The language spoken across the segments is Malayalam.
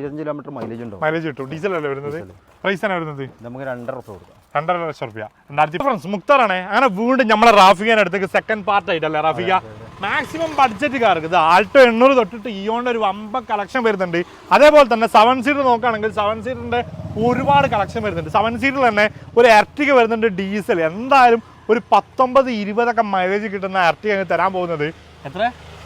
ഇരുപത്തഞ്ച് കിലോമീറ്റർ മൈലേജ് ഉണ്ടോ? മൈലേജ് കിട്ടും. ഡീസൽ അല്ലേ വരുന്നത്? പ്രൈസ് ആണ് വരുന്നത്? നമുക്ക് രണ്ടര ലക്ഷം കൊടുക്കാം. രണ്ടര ലക്ഷം റുപ്യ ഡിഫറൻസ് ഫ്രണ്ട്സ് മുക്താറാണ്. അങ്ങനെ വീണ്ടും നമ്മളെ റാഫിഖാൻ അടുത്തേക്ക് സെക്കൻഡ് പാർട്ട് ആയിട്ടല്ലേ റാഫിക മാക്സിമം ബഡ്ജറ്റ് കാർക്ക് ഇത് ആൾട്ടോ എണ്ണൂറ് തൊട്ടിട്ട് ഇയോണ്ട് ഒരു വമ്പ കളക്ഷൻ വരുന്നുണ്ട്. അതേപോലെ തന്നെ സെവൻ സീറ്റർ നോക്കുകയാണെങ്കിൽ സെവൻ സീറ്ററിന്റെ ഒരുപാട് കളക്ഷൻ വരുന്നുണ്ട്. സെവൻ സീറ്റർ തന്നെ ഒരു എർട്ടിക വരുന്നുണ്ട് ഡീസൽ എന്തായാലും ഒരു പത്തൊമ്പത് ഇരുപതൊക്കെ മൈലേജ് കിട്ടുന്ന എർട്ടിക തരാൻ പോകുന്നത്. എത്ര?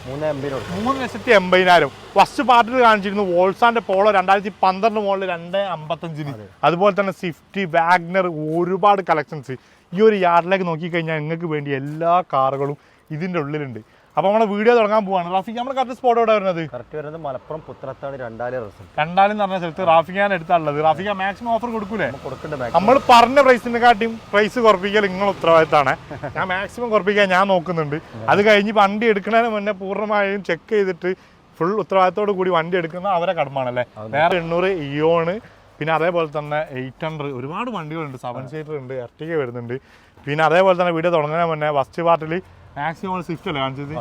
മൂന്ന് ലക്ഷത്തി എൺപതിനായിരം. ഫസ്റ്റ് പാർട്ടിൽ കാണിച്ചിരുന്നു വോൾസാന്റെ പോളോ രണ്ടായിരത്തി പന്ത്രണ്ട് മോളിൽ രണ്ട് അമ്പത്തഞ്ചിന്. അതുപോലെ തന്നെ സിഫ്റ്റി വാഗ്നർ ഒരുപാട് കളക്ഷൻസ് ഈ ഒരു യാർഡിലേക്ക് നോക്കിക്കഴിഞ്ഞാൽ നിങ്ങൾക്ക് വേണ്ടി എല്ലാ കാറുകളും ഇതിന്റെ ഉള്ളിലുണ്ട്. അപ്പോൾ നമ്മൾ വീഡിയോ തുടങ്ങാൻ പോവാണ്. റാഫിക്ക് നമ്മുടെ കറക്റ്റ് സ്പോട്ട് എവിടെ വരുന്നത്? കറക്റ്റ് വരുന്നത് മലപ്പുറം പുത്രത്താണ് രണ്ടാലി റിസൾട്ട് രണ്ടാലും എന്ന് പറഞ്ഞ സ്ഥലത്ത് റാഫിക്കാൻ എടുത്താണുള്ളത് റാഫിക്ക മാക്സിമം ഓഫർ കൊടുക്കൂലേ? കൊടുക്കേണ്ട നമ്മൾ പറഞ്ഞ പ്രൈസിനെ കാട്ടിയും പ്രൈസ് കുറപ്പിക്കൽ നിങ്ങൾ ഉത്തരവാദിത്തമാണ് ഞാൻ മാക്സിമം കുറപ്പിക്കാൻ ഞാൻ നോക്കുന്നുണ്ട്. അത് കഴിഞ്ഞ് വണ്ടി എടുക്കുന്നതിന് മുന്നേ പൂർണമായും ചെക്ക് ചെയ്തിട്ട് ഫുൾ ഉത്തരവാദിത്തോട് കൂടി വണ്ടി എടുക്കുന്ന അവരെ കടമാണല്ലേ? വേറെ എണ്ണൂറ് ഇയോണ് പിന്നെ അതേപോലെ തന്നെ എയ്റ്റ് ഹൺഡ്രഡ് ഒരുപാട് വണ്ടികളുണ്ട്. സെവൻ സീറ്റർ ഉണ്ട് എർട്ടിക വരുന്നുണ്ട്. പിന്നെ അതേപോലെ തന്നെ വീഡിയോ തുടങ്ങുന്നതിന് മുന്നേ ഫസ്റ്റ് പാർട്ടിൽ മാക്സിമം സ്വിഫ്റ്റ് അല്ലേ കാണിച്ചത്?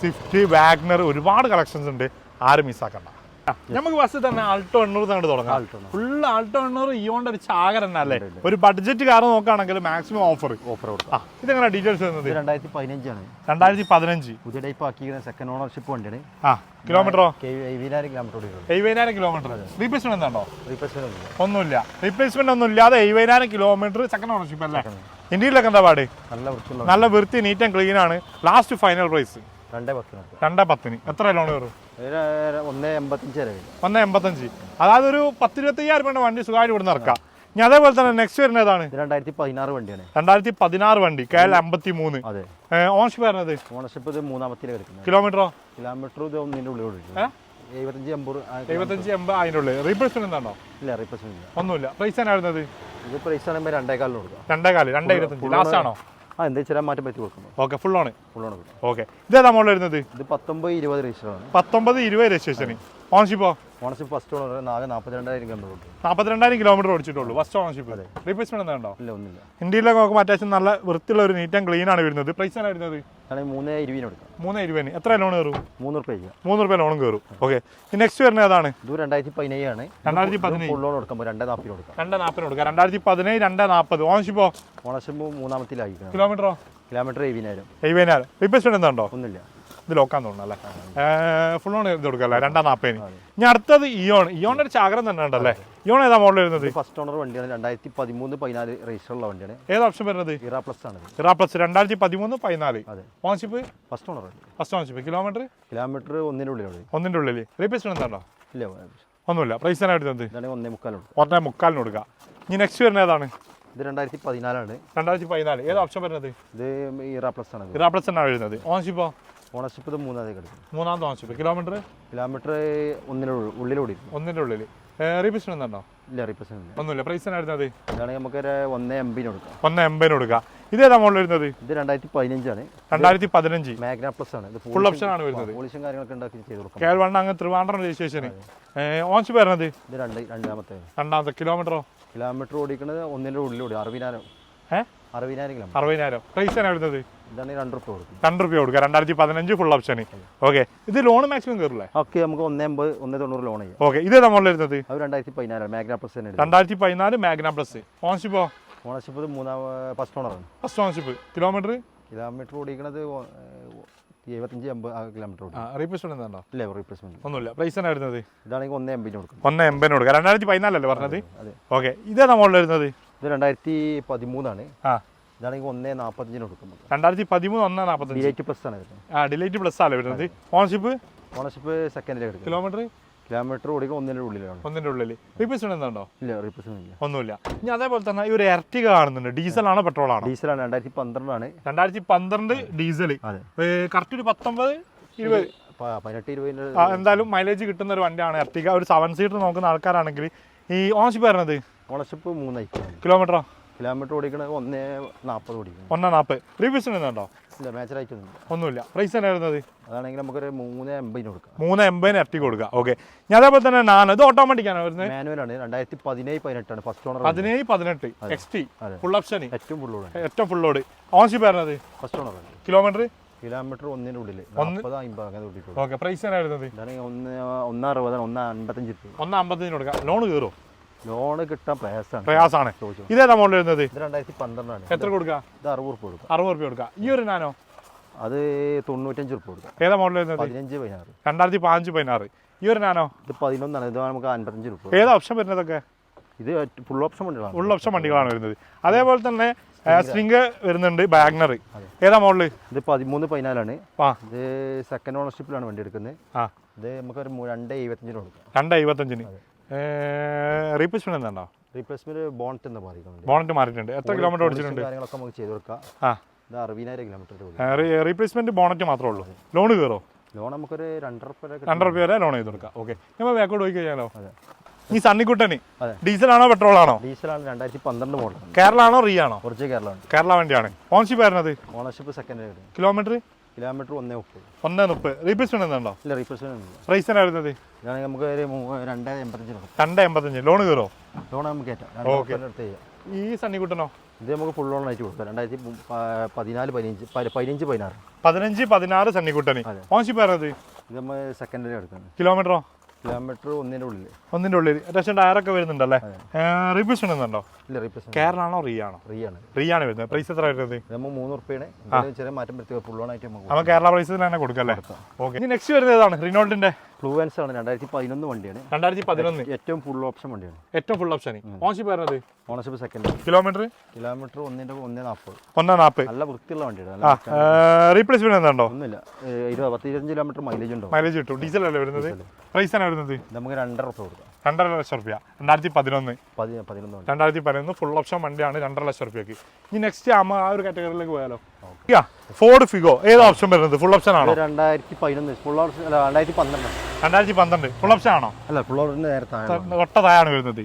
സ്വിഫ്റ്റ് വാഗ്നർ ഒരുപാട് കളക്ഷൻസ് ഉണ്ട്. ആരും മിസ്സാക്കണ്ട നമുക്ക് ബസ് തന്നെ ആൾട്ടോ എണ്ണൂറ് തന്നെ തുടങ്ങാം. ഫുൾ ആൾട്ടോ എണ്ണൂറ് ഇയോണ്ട് ഒരു ചാകര തന്നെ അല്ലേ? ഒരു ബഡ്ജറ്റ് കാർ നോക്കുകയാണെങ്കിൽ മാക്സിമം ഓഫർ ഓഫർ കൊടുക്കാം. ഇതെങ്ങനെ ഡീറ്റെയിൽസ് വരുന്നത്? രണ്ടായിരത്തി പതിനഞ്ചാണ് രണ്ടായിരത്തി പതിനഞ്ച് പുതിയ ടൈപ്പ് ആക്കി സെക്കൻഡ് ഓണർഷിപ്പ് വണ്ടിയാണ്. ആ കിലോമീറ്ററോ എഴുപതിനായിരം കിലോമീറ്റർ എഴുപതിനായിരം കിലോമീറ്റർ റീപ്ലേസ്മെന്റ് എന്താണോ? റീപ്ലേസ്മെന്റ് ഒന്നുമില്ല. റീപ്ലേസ്മെന്റ് ഒന്നും ഇല്ലാതെ എഴുപതിനായിരം കിലോമീറ്റർ സെക്കൻഡ് ഓണർഷിപ്പ് അല്ലേ? ഇന്ത്യയിലൊക്കെ എന്താ പാട്? നല്ല വൃത്തിയുള്ള നല്ല വൃത്തി നീറ്റ് ആൻഡ് ക്ലീൻ ആണ്. ലാസ്റ്റ് ഫൈനൽ പ്രൈസ് രണ്ടേ പത്തിന്. എത്ര ലോൺ കയറും? ഒന്ന് എൺപത്തഞ്ച് വരെ ഒന്ന് എൺപത്തഞ്ച് അതായത് ഒരു പത്ത് രൂപ രൂപയുടെ വണ്ടി സുഖമായിട്ട് ഇവിടുന്ന് ഇറക്കാം. ഇനി അതേപോലെ തന്നെ നെക്സ്റ്റ് വരുന്നത് ഏതാണ്? രണ്ടായിരത്തി പതിനാറ് വണ്ടിയാണ്. രണ്ടായിരത്തി പതിനാറ് വണ്ടി കെ എൽ അമ്പത്തി മൂന്ന് അതെ ഓൺഷിപ്പ് വരുന്നത് ഓണർഷിപ്പ് ഇത് മൂന്നാമത്തിൽ കിലോമീറ്ററോ? കിലോമീറ്റർ ഇത് ഒന്നിന്റെ ഉള്ളിൽ ഓടിക്കും. എഴുപത്തഞ്ച് എൺപത് എഴുപത്തഞ്ച് എൺപത് അതിന്റെ ഉള്ളിൽ. റീപ്ലേസ്മെന്റ് എന്താണോ? ഇല്ല റീപ്ലേസ്മെന്റ് ഒന്നുമില്ല. പ്രൈസ് ആണ് വരുന്നത് ഇത് പ്രൈസ് ആണെങ്കിൽ രണ്ടേകാലിന് കൊടുക്കാം. രണ്ടേ കാൽ രണ്ടേ ഇരുപത്തഞ്ച് ലാസ്റ്റ് ആണോ. ആ എന്താ മാറ്റം പറ്റി കൊടുക്കുന്നു. ഓക്കെ ഫുൾ ആണ്. ഫുൾ ആണ്. ഓക്കെ ഇതേതാ മോളിൽ വരുന്നത്? ഇത് പത്തൊമ്പത് ഇരുപത് രജിസ്റ്ററാണ് പത്തൊമ്പത് ഇരുപത് രജിസ്ട്രേഷന് ഓൺഷിപ്പോ ഓണർഷിപ്പ് ഫസ്റ്റ് ഓണർ ആകെ നാൽപ്പത്തിരണ്ടായിരം കിലോമീറ്റർ നാൽപ്പത്തിരണ്ടായിരം കിലോമീറ്റർ ഓടിച്ചിട്ടുള്ളൂ. ഫസ്റ്റ് ഓണർഷിപ്പ് റീപ്ലേസ്മെന്റ് എന്താ ഉണ്ടോ ഇല്ല ഒന്നുമില്ല. ഇന്ത്യയിലൊക്കെ നോക്കുമ്പോൾ അത്യാവശ്യം നല്ല വൃത്തിയുള്ള ഒരു നീറ്റ് ആൻഡ് ക്ലീൻ ആണ് വരുന്നത്. പ്രൈസ് ആണ് വരുന്നത്? മൂന്നേ ഇരുപതിന് കൊടുക്കാം. മൂന്ന് ഇരുപതിന്. എത്ര ലോൺ കയറും? മൂന്ന് റുപ്യ മൂന്ന് റുപ്യ ലോണും കയറും. ഓക്കെ നെക്സ്റ്റ് വരുന്നത് ഏതാണ്? ഇത് രണ്ടായിരത്തി പതിനേഴാണ് രണ്ടായിരത്തി പതിനേഴ്. ലോൺ എടുക്കുമ്പോൾ രണ്ടേ നാൽപ്പതിന് കൊടുക്കാം. രണ്ട് നാൽപ്പതിന് കൊടുക്കാം. രണ്ടായിരത്തി പതിനേഴ് രണ്ട് നാൽപ്പത് ഓണർഷിപ്പോ ഓണർഷിപ്പ് മൂന്നാമത്തിലായിരിക്കും കിലോമീറ്ററോ കിലോമീറ്റർ എഴുപതിനായിരം. എഴുപതിനായിരം. റീപ്ലേസ്മെന്റ് എന്താണോ ഒന്നുമില്ല. ഇത് ലോക്കാൻ തോന്നണം അല്ലേ? ഫുൾ ഓൺ ഇത് കൊടുക്കല്ലേ? രണ്ടാം നാപ്പതിന്. ഇനി അടുത്തത് ഇയോൺ. ഇയോണിന്റെ ഒരു ചാകരം തന്നെ ഉണ്ടല്ലേ? ഇയോൺ ഏതാ മോഡൽ വരുന്നത്? ഫസ്റ്റ് ഓണർ വണ്ടിയാണ്. രണ്ടായിരത്തി പതിമൂന്ന് പതിനാല് രജിസ്റ്ററുള്ള വണ്ടിയാണ്. ഏത് ഓപ്ഷൻ വരുന്നത്? ഇറാ പ്ലസ് ആണ് ഇറാ പ്ലസ് രണ്ടായിരത്തി പതിമൂന്ന് പതിനാല്. Ownership ownership first owner first ownership kilometre kilometre ഒന്നിന്റെ ഉള്ളിലാണ് ഒന്നിന്റെ ഉള്ളിൽ റീപ്ലേസ്മെന്റ് എന്താണോ? ഇല്ല ഒന്നുമില്ല. പ്രൈസ് തന്നെ എടുത്തത് ഒന്നേ മുക്കാലും ഒന്നേ മുക്കാലിന് കൊടുക്കുക. ഇനി നെക്സ്റ്റ് വരുന്ന ഏതാണ്? ഇത് രണ്ടായിരത്തി പതിനാലാണ് രണ്ടായിരത്തി പതിനാല് ഏത് ഓപ്ഷൻ വരുന്നത്? ഇത് ഇറാ പ്ലസ് ആണ് ഇറാ പ്ലസ് ആണ് വരുന്നത്. ഓൺഷിപ്പോ ഓണർഷിപ്പ് ഇത് മൂന്നാമത്തെ കിടക്കും മൂന്നാമത്തെ ഓണർഷിപ്പ് കിലോമീറ്റർ കിലോമീറ്റർ ഒന്നിന് ഉള്ളിൽ ഓടിക്കും. ഒന്നിന്റെ ഉള്ളിൽ. റീപ്ലേസ്മെന്റ് ഉണ്ടോ? ഇല്ല റീപ്ലേസ്മെന്റ് ഇല്ല ഒന്നുമില്ല. പ്രൈസ് തന്നെ അത്? ഇതാണെങ്കിൽ നമുക്കൊരു ഒന്ന് എംബിന് കൊടുക്കാം. ഒന്ന് എൺപതിന് കൊടുക്കുക ഏതാ മോഡൽ വരുന്നത്? ഇത് രണ്ടായിരത്തി പതിനഞ്ചാണ് രണ്ടായിരത്തി പതിനഞ്ച് മാഗ്ന പ്ലസ് ആണ്. ഇത് ഫുൾ ഓപ്ഷൻ ആണ് വരുന്നത്. പോളിഷും കാര്യങ്ങളൊക്കെ ഉണ്ടാക്കി ചെയ്ത് കൊടുക്കാം. കേൾ വണ്ണ അങ്ങ് ട്രിവാൻഡ്രം രജിസ്ട്രേഷന് ഓൺഷിപ്പ് വരുന്നത് ഇത്? രണ്ട് രണ്ടാമത്തെ. രണ്ടാമത്തെ കിലോമീറ്ററോ കിലോമീറ്റർ ഓടിക്കുന്നത് ഒന്നിന്റെ ഉള്ളിലൂടെ അറുപതിനായിരം. ഏഹ് അറുപതിനായിരം കിലോമീറ്റർ അറുപതിനായിരം. പ്രൈസ് ആണ് വരുന്നത്? രണ്ട് റുപ്യ കൊടുക്കുക. രണ്ടായിരത്തി പതിനഞ്ച് ഫുൾ ഓപ്ഷൻ ഓക്കെ ഇത് ലോൺ മാക്സിമം കയറില്ലേ ഓക്കെ നമുക്ക് ഒന്നേ അമ്പത് ഒന്നേ തൊണ്ണൂറ് ലോൺ ചെയ്യാം. ഓക്കെ ഇത് നമ്മൾ വരുന്നത്? രണ്ടായിരത്തി പതിനാല് മാഗ്ന പ്ലസ് രണ്ടായിരത്തി പതിനാല് മാഗ്ന പ്ലസ് ഓണർഷിപ്പോ ഓണർഷിപ്പ് മൂന്നാം ഫസ്റ്റ് ഓണറാണ് ഫസ്റ്റ് ഓണർഷിപ്പ് കിലോമീറ്റർ കിലോമീറ്റർ ഓടിക്കണത് എഴുപത്തഞ്ച് എൺപത് കിലോമീറ്റർ റീപ്ലേസ്മെന്റ് എന്താണോ? ഇല്ല റീപ്ലേസ്മെന്റ് ഒന്നുമില്ല. പ്രൈസ് തന്നെ വരുന്നത്? ഇതാണെങ്കിൽ ഒന്നേ എൺപതിന് കൊടുക്കും ഒന്ന് കൊടുക്കുക. രണ്ടായിരത്തി പതിനാലല്ലേ പറഞ്ഞത്? ഓക്കെ ഇതേതാ മോഡൽ വരുന്നത്? ഇത് രണ്ടായിരത്തി പതിമൂന്നാണ്. ആ. ഇതാണെങ്കിൽ ഒന്നേ നാൽപ്പത്തഞ്ചിന് കൊടുക്കും രണ്ടായിരത്തി പതിമൂന്ന് ഒന്നേ നാൽപ്പത്തഞ്ച് ഡി എയ്റ്റ് പ്ലസ് ആണ് വരുന്നത്. ആ ഡിലൈറ്റ് പ്ലസ് ആണ് വരുന്നത്. ഓണർഷിപ്പ് ഓണർഷിപ്പ് സെക്കൻഡിലേക്ക് എടുക്കും. കിലോമീറ്റർ കിലോമീറ്റർ ഓടിക്കുക ഒന്നിന്റെ ഉള്ളിലാണ്. ഒന്നിന്റെ ഉള്ളിൽ റീപ്ലേസ്മെന്റ് എന്താണോ ഇല്ല റീപ്ലേസ്മെന്റ് ഇല്ല. ഒന്നുമില്ല. ഇനി അതേപോലെ തന്നെ ഈ ഒരു കാണുന്നുണ്ട്. ഡീസൽ ആണോ പെട്രോൾ ആണോ? ഡീസലാണ് രണ്ടായിരത്തി പന്ത്രണ്ടാണ്. രണ്ടായിരത്തി പന്ത്രണ്ട് ഡീസൽ കറക്റ്റ് ഒരു പത്തൊമ്പത് ഇരുപത്. പതിനെട്ട് ഇരുപതിന്റെ ആ, എന്തായാലും മൈലേജ് കിട്ടുന്ന ഒരു വണ്ടിയാണ് എർട്ടിക ഒരു സെവൻ സീറ്റർ നോക്കുന്ന ആൾക്കാരാണെങ്കിൽ ഈ ഓണർഷിപ്പ് വരുന്നത്? ഓണർഷിപ്പ് മൂന്നായി. കിലോമീറ്ററോ കിലോമീറ്റർ ഓടിക്കണത് ഒന്നേ നാൽപ്പത് ഓടിക്കണം ഒന്നാം നാൽപ്പത് റീപ്ലേസ്മെന്റ് ഉണ്ടോ ഇല്ല മാച്ചറായിട്ടൊന്നും ഒന്നുമില്ല. പ്രൈസ് തന്നെ വരുന്നത്? അതാണെങ്കിൽ നമുക്കൊരു മൂന്ന് എൺപതിന് കൊടുക്കാം. മൂന്ന് എൺപതിന് എഫ്റ്റി കൊടുക്കുക ഓക്കെ ഞാൻ അതേപോലെ തന്നെ നാനോ ഇത് ഓട്ടോമാറ്റിക് ആണ് വരുന്നത്? മാനുവലാണ് രണ്ടായിരത്തി പതിനേഴ് പതിനെട്ടാണ്. ഫസ്റ്റ് ഓണർ പതിനേഴ് പതിനെട്ട്. എക്സ് ടി ഫുൾ ഓപ്ഷൻ ഏറ്റവും ഫുള്ളോട് ഏറ്റവും ഫുൾ ലോഡ് ഓൺഷിപ്പ് വരുന്നത് ഫസ്റ്റ് ഓണർ കിലോമീറ്റർ കിലോമീറ്റർ ഒന്നിന്റെ ഉള്ളിൽ ഒന്ന്- നാൽപ്പത് അമ്പത് അങ്ങനെ കൂട്ടിയിട്ടുള്ളൂ ഓക്കെ പ്രൈസ് ഇതാണ് ഒന്ന് ഒന്ന് അറുപതാണ് ഒന്ന് അൻപത്തഞ്ച് ഒന്ന് അമ്പത്തഞ്ചിന് കൊടുക്കാം. ലോൺ കയറുമോ ലോണ് കിട്ടാൻ പ്രയാസമാണ് പ്രയാസമാണ് ഇതേതാ മോഡൽ വരുന്നത്? ഇത് രണ്ടായിരത്തി പന്ത്രണ്ടാണ് എത്ര കൊടുക്കുക ഇത് അറുപത് റുപ്യ കൊടുക്കാം. അറുപത് റുപ്യ കൊടുക്കുക ഈ ഒരു നാനോ? അത് തൊണ്ണൂറ്റഞ്ച് റുപ്യ കൊടുക്കാം. ഏതാ മോഡൽ വരുന്നത്? പതിനഞ്ച് പതിനാറ്. രണ്ടായിരത്തി പതിനഞ്ച് പതിനാറ്. ഈ ഒരു നാനോ? ഇത് പതിനൊന്നാണ്. ഇത് നമുക്ക് അൻപത്തഞ്ച് രൂപ ഏതാ ഓപ്ഷൻ വരുന്നതൊക്കെ? ഇത് ഫുൾ ഓപ്ഷൻ വണ്ടികളാണ്. ഫുൾ ഓപ്ഷൻ വണ്ടികളാണ് വരുന്നത്. അതേപോലെ തന്നെ സ്ട്രിങ് വരുന്നുണ്ട് ബാഗ്നർ ഏതാ മോഡൽ ഇത് പതിമൂന്ന് പതിനാലാണ്. ഇത് സെക്കൻഡ് ഓണർഷിപ്പിലാണ് വണ്ടി എടുക്കുന്നത്. ആ. ഇത് നമുക്ക് ഒരു രണ്ട് എഴുപത്തഞ്ചിന് കൊടുക്കാം. രണ്ട് എഴുപത്തഞ്ചിന്. റീപ്ലേസ്മെന്റ് എന്താണോ? റീപ്ലേസ്മെന്റ് ബോണറ്റ് എന്ന് മാറിയിട്ടുണ്ട് ബോണറ്റ് മാറിയിട്ടുണ്ട്. എത്ര കിലോമീറ്റർ ഓടിച്ചിട്ടുണ്ട്? കാര്യങ്ങളൊക്കെ നമുക്ക് ചെയ്ത് കൊടുക്കാം. ആ. ഇത് അറുപതിനായിരം കിലോമീറ്റർ റീപ്ലേസ്മെന്റ് ബോണറ്റ് മാത്രമേ ഉള്ളൂ. ലോൺ കയറോ? ലോൺ നമുക്കൊരു രണ്ടര രണ്ടര രൂപ വരെ ലോൺ ചെയ്ത് കൊടുക്കാം. ഓക്കെ നമ്മൾ ബാക്കോട്ട് പോയി കഴിഞ്ഞാലോ. ഈ സണ്ണിക്കുട്ടന്. ഡീസൽ ആണോ പെട്രോൾ ആണോ ഡീസലാണ്. രണ്ടായിരത്തി പന്ത്രണ്ട് മോഡൽ കേരള ആണോ. റീ ആണോ കുറച്ച് കേരളമുണ്ട് കേരള വണ്ടിയാണ്. ഓണർഷിപ്പ് ആയിരുന്നത്? ഓണർഷിപ്പ് സെക്കൻഡ് കിലോമീറ്റർ കിലോമീറ്റർ ഒന്നേ മുപ്പത്. ഒന്നേ മുപ്പത്. റീപ്ലേസ്മെന്റ് ഉണ്ടോ? ഇല്ല റീപ്ലേസ്മെന്റ് പ്രൈസ് ഇതാണെങ്കിൽ നമുക്ക് രണ്ട് എൺപത്തഞ്ച് കൊടുക്കാം. രണ്ട് എൺപത്തഞ്ച്. ലോൺ കയറോ ലോൺ നമുക്ക് ഏറ്റവും ഈ സണ്ണിക്കുട്ടനോ ഇത് നമുക്ക് ഫുൾ ലോൺ ആയിട്ട് കൊടുക്കാം. രണ്ടായിരത്തി പതിനാല് പതിനഞ്ച് പതിനഞ്ച് പതിനാറ്. പതിനഞ്ച് പതിനാറ് സണ്ണിക്കുട്ടന് അതെ. ഓൺഷിപ്പ് ആയിരുന്നത് ഇത് നമ്മൾ സെക്കൻഡറി എടുക്കുന്നത്. കിലോമീറ്ററോ? കിലോമീറ്റർ ഒന്നിന്റെ ഉള്ളിൽ ഒന്നിന്റെ ഉള്ളിൽ അത്യാവശ്യം ടയറൊക്കെ വരുന്നുണ്ടല്ലേ? റീപ്ലേസ് ചെയ്യുന്നുണ്ടോ ഇല്ല റീപ്ലേസ് കേരള ആണോ റീ ആണോ റീ ആണ് റീ ആണ് വരുന്നത്. പ്രൈസ് എത്ര വരുന്നത്? നമ്മൾ മൂന്ന് ഉറുപ്പിയാണ്. ചെറിയ മാറ്റം വരുത്തി ഫുൾ ഓൺ ആയിട്ട് നമുക്ക് കേരള പ്രൈസിൽ തന്നെ കൊടുക്കല്ലേ ഓക്കെ. ഇനി നെക്സ്റ്റ് വരുന്നത് ഏതാണ്? റിനോൾഡിന്റെ ഫ്ലൂവൻസ് ആണ് രണ്ടായിരത്തി പതിനൊന്ന് വണ്ടിയാണ്. രണ്ടായിരത്തി പതിനൊന്ന് ഏറ്റവും ഫുൾ ഓപ്ഷൻ വണ്ടിയാണ്. ഏറ്റവും ഫുൾ ഓപ്ഷൻ ഓണർഷിപ്പ് പറഞ്ഞത് ഓണർഷിപ്പ് സെക്കൻഡ് കിലോമീറ്റർ കിലോമീറ്റർ ഒന്നിന്റെ ഒന്നേ നാൽപ്പത് ഒന്നേ നാൽപ്പത് നല്ല വൃത്തിയുള്ള വണ്ടിയാണ്. റീപ്ലേസ്മെന്റ് എന്താണ്ടോ? ഒന്നുമില്ല. ഇരുപത് പത്ത് ഇരുപത്തഞ്ച് കിലോമീറ്റർ മൈലേജ് ഉണ്ടോ? മൈലേജ് കിട്ടും. ഡീസൽ അല്ലേ വരുന്നത്? പ്രൈസ് ആണ് വരുന്നത്? നമുക്ക് രണ്ടര ഉറുപ്പ കൊടുക്കാം. രണ്ടര ലക്ഷം റുപ്യ. രണ്ടായിരത്തി പതിനൊന്ന്. പതി പതിനൊന്ന് രണ്ടായിരത്തി പതിനൊന്ന് ഫുൾ ഓപ്ഷൻ വണ്ടിയാണ് രണ്ടര ലക്ഷം റുപ്യക്ക്. ഇനി നെക്സ്റ്റ് ആ ഒരു കാറ്റഗറിയിലേക്ക് പോയാലോ? ഫോർഡ് ഫിഗോ ഏത് ഓപ്ഷൻ വരുന്നത്? ഫുൾ ഓപ്ഷൻ ആണോ? രണ്ടായിരത്തി പതിനൊന്ന്. ഫുൾ ഓപ്ഷൻ രണ്ടായിരത്തി പന്ത്രണ്ട്. രണ്ടായിരത്തി പന്ത്രണ്ട്. ഫുൾ ഓപ്ഷൻ ആണോ? അല്ല ഫുൾ ഓപ്ഷന്റെ നേരെ താഴെ ഒട്ട തായാണ് വരുന്നത്.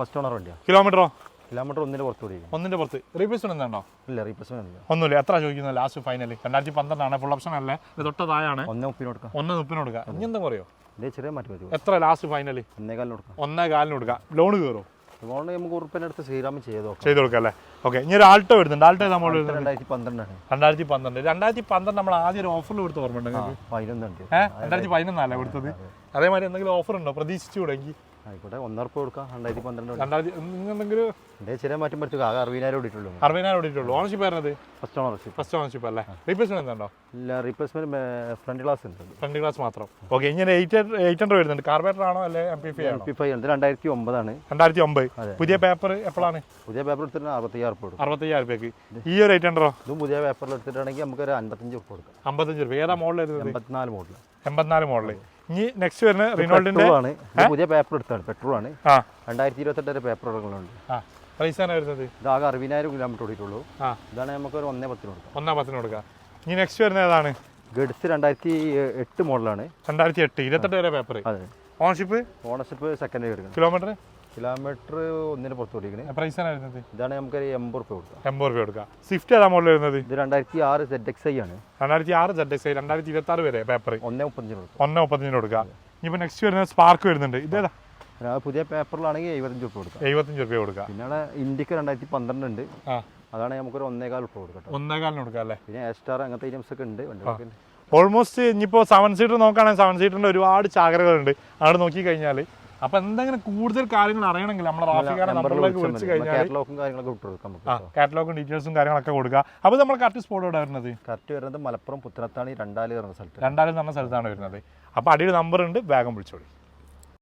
ഫസ്റ്റ് ഓണർ വണ്ടിയാണ് കിലോമീറ്ററോ കിലോമീറ്റർ ഒന്നിന്റെ പുറത്ത് ഒന്നിന്റെ പുറത്ത്. റീപ്ലേസ്മെന്റ് ഉണ്ടോ ഇല്ല റീപ്ലേസ്മെന്റ് ഒന്നുമില്ല. എത്ര ചോദിക്കുന്നത് ലാസ്റ്റ് ഫൈനൽ രണ്ടായിരത്തി പന്ത്രണ്ടാണ്. ഫുൾ ഓപ്ഷൻ അല്ലേ? ഇത് തൊട്ട താഴാണ് ഒന്നേ മുപ്പിന് കൊടുക്കാം ഒന്ന് മുപ്പിന് കൊടുക്കുക ഇനി എന്താ പറയോ? ചെറിയ മാറ്റി എത്ര ലാസ്റ്റ് ഫൈനൽ ഒന്നേകാലിന് കൊടുക്കാം. ഒന്നേ കാലിന് കൊടുക്കുക ലോൺ കയറും ലോൺ നമുക്ക് ഉറുപ്പിന്റെ അടുത്ത് ശ്രീരാമൻ ചെയ്ത് ചെയ്ത് കൊടുക്കുക അല്ലേ? ഓക്കെ ഇനി ഒരു ആൾട്ടോ വരുന്നുണ്ട്. ആൾട്ടോ നമ്മൾ രണ്ടായിരത്തി പന്ത്രണ്ടാണ് രണ്ടായിരത്തി പന്ത്രണ്ട് രണ്ടായിരത്തി പന്ത്രണ്ട് നമ്മൾ ആദ്യം ഒരു ഓഫറിൽ കൊടുത്ത് ഓർമ്മ ഉണ്ടെങ്കിൽ പതിനൊന്നുണ്ട്. ഏഹ് രണ്ടായിരത്തി പതിനൊന്നല്ലേ കൊടുത്തത് അതേമാതിരി എന്തെങ്കിലും ഓഫർ ഉണ്ടോ? പ്രതീക്ഷിച്ചു ആയിക്കോട്ടെ ഒന്നര രൂപ കൊടുക്കാം. രണ്ടായിരത്തി പന്ത്രണ്ട് രണ്ടായിരത്തി ചെറിയ മാറ്റം പറ്റുക ആകെ അറുപതിനായിരം ഓടിയിട്ടുള്ളൂ. അറുപതിനായിരം ഓടിയിട്ടുള്ളൂ. ഓണർഷിപ്പ് ആയിരുന്നത്? ഫസ്റ്റ് ഓണർഷിപ്പ് ഫസ്റ്റ് ഓണർഷിപ്പ് അല്ലേ? റീപ്ലേസ്മെന്റ് എന്താണോ ഇല്ല റീപ്ലേസ്മെന്റ് ഫ്രണ്ട് ഗ്ലാസ് ഉണ്ട്. ഫ്രണ്ട് ഗ്ലാസ് മാത്രം. ഓക്കെ ഇങ്ങനെ എയ്റ്റ് എയ്റ്റ് ഹൺഡ്രഡ് വരുന്നുണ്ട്. കാർബേറ്റർ ആണോ അല്ലെ M P Fi M P Fi ഉണ്ട്. രണ്ടായിരത്തി ഒമ്പതാണ് രണ്ടായിരത്തി ഒമ്പത് പുതിയ പേപ്പർ എപ്പോഴാണ്? പുതിയ പേപ്പർ എടുത്തിട്ട് അറുപത്തയ്യായിരം റുപ്യ കൊടുക്കും. അറുപത്തയ്യായിരം രൂപയ്ക്ക് ഈ ഒരു എയ്റ്റ് ഹൺഡ്രഡോ ഇതും പുതിയ പേപ്പറിൽ എടുത്തിട്ടാണെങ്കിൽ നമുക്ക് ഒരു അൻപത്തഞ്ച് റുപ്യ കൊടുക്കാം. അമ്പത്തഞ്ച് രൂപ ഏതാ മോഡൽ എൺപത്തിനാല് മോഡൽ എൺപത്തിനാല് മോഡൽ ഇനി നെക്സ്റ്റ് വരുന്ന റിനോൾഡിന്റെ ആണ്. പുതിയ പേപ്പർ എടുത്താണ്. പെട്രോൾ ആണ്. രണ്ടായിരത്തി ഇരുപത്തെട്ട് പേപ്പർ ഇറങ്ങുന്നുണ്ട് ആ. പ്രൈസ് ആണ് വരുന്നത്? ഇത് ആകെ അറുപതിനായിരം കിലോമീറ്റർ ഓടിയിട്ടുള്ളൂ. ഇതാണ് നമുക്ക് ഒരു ഒന്നേ പത്തിന് കൊടുക്കാം. ഒന്നാം പത്തിന് കൊടുക്കുക ഇനി നെക്സ്റ്റ് വരുന്ന ഏതാണ്? ഗഡ്സ് രണ്ടായിരത്തി എട്ട് മോഡലാണ്. രണ്ടായിരത്തി എട്ട് ഇരുപത്തെട്ട് വരെ paper ownership ownership second kilometre kilometre ഒന്നിന് പുറത്ത് പ്രൈസ് ആണ് ഇതാണ് നമുക്ക് എൺപത് ഉറുപ്പ് കൊടുക്കാം എൺപത് രൂപ കൊടുക്കുക. സ്വിഫ്റ്റ് ഏതാ മോഡൽ വരുന്നത്? ഇത് രണ്ടായിരത്തി ആറ് സെഡ് എക്സ് ഐ ആണ്. രണ്ടായിരത്തി ആറ് സെഡ് എക്സ് രണ്ടായിരത്തി ഇരുപത്തി ആറ് വരെ പേപ്പർ ഒന്നേ മുപ്പത്തഞ്ചിന് കൊടുക്കാം ഒന്ന് മുപ്പത്തഞ്ചിന് കൊടുക്കുക. ഇനിയിപ്പോൾ നെക്സ്റ്റ് വരുന്നത് സ്പാർക്ക് വരുന്നുണ്ട്. ഇതേതാ പുതിയ പേപ്പറിലാണെങ്കിൽ എഴുപത്തഞ്ച് രൂപ കൊടുക്കുക. എഴുപത്തഞ്ച് രൂപ കൊടുക്കുക. പിന്നെ ഇന്ത്യയ്ക്ക് രണ്ടായിരത്തി പന്ത്രണ്ട് ഉണ്ട് അതാണ് നമുക്കൊരു ഒന്നേകാൽ രൂപ കൊടുക്കാം. ഒന്നേകാലിന് കൊടുക്കുക അല്ലേ? പിന്നെ എസ്റ്റാർ അങ്ങനത്തെ ഐറ്റംസ് ഒക്കെ ഉണ്ട്. ഓൾമോസ്റ്റ് ഇനിയിപ്പോൾ സെവൻ സീറ്റർ നോക്കുകയാണെങ്കിൽ സെവൻ സീറ്ററിന്റെ ഒരുപാട് ചാകരകളുണ്ട്. അവിടെ നോക്കി അപ്പോൾ എന്തെങ്കിലും കൂടുതൽ കാര്യങ്ങൾ അറിയണമെങ്കിൽ നമ്മൾ റാഫിക്കാരെ നമ്പറിൽ നമ്പറിലേക്ക് വിളിച്ചാൽ കഴിഞ്ഞാൽ കാറ്റലോഗും ഡീറ്റെയിൽസും കാര്യങ്ങളൊക്കെ കൊടുക്കുക അപ്പൊ നമ്മൾ കറക്റ്റ് സ്പോട്ട് എവിടെ വരുന്നത്? കറക്റ്റ് വരുന്നത് മലപ്പുറം പുത്തനത്താണി രണ്ടാൽ പറഞ്ഞ സ്ഥലത്ത്. രണ്ടാലി പറഞ്ഞ സ്ഥലത്താണ് വരുന്നത്. അപ്പൊ അടിയിൽ നമ്പർ ഉണ്ട് വേഗം വിളിച്ചോളി.